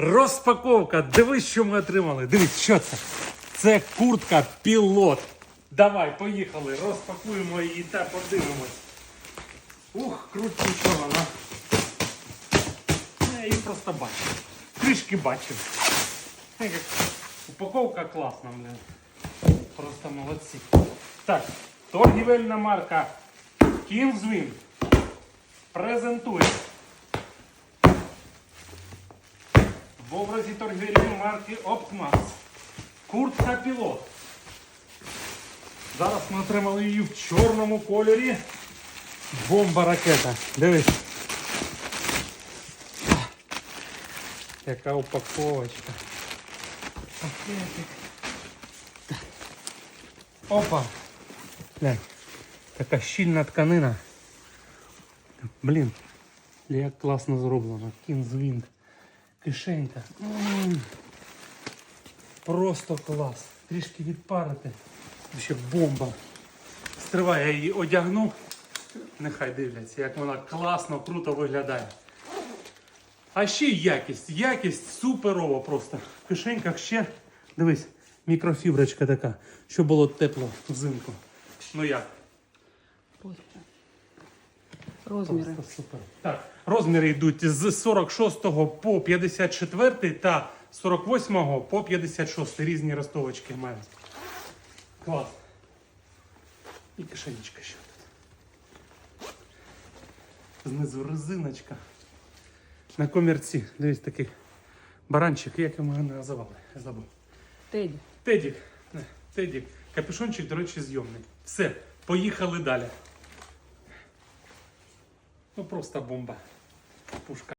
Розпаковка. Дивись, що ми отримали. Дивись, що це? Це куртка пілот. Давай, поїхали, розпакуємо її та подивимось. Ух, крутюча вона. Я її просто бачив. Трішки бачив. Е, Упаковка класна, блин. Просто молодці. Так, торгівельна марка Kingswin презентує. В образі торгівельної марки Optimax. Куртка пілот. Зараз ми отримали її в чорному кольорі. Бомба ракета. Дивись. Яка упаковочка. Пакетик. Так. Опа. Глянь. Така щільна тканина. Блін. Як класно зроблено. Кінзвінт. Кишенька. М. Просто клас. Трішки відпарити. Ще бомба. Стривай, я її одягну. Нехай дивляться, як вона класно, круто виглядає. А ще якість. Якість суперова просто. В кишеньках ще, дивись, мікрофіброчка така, щоб було тепло взимку. Ну як? Розміри. Просто супер. Так, розміри йдуть з 46 по 54 та 48 по 56. Різні ростовочки мають. Клас. І кишенечка ще тут. Знизу резиночка. На комірці, дивись такий баранчик, як його називали. Забув. Теді. Тедік. Тедік. Капюшончик, до речі, зйомний. Все, поїхали далі. Ну просто бомба. ofuscar.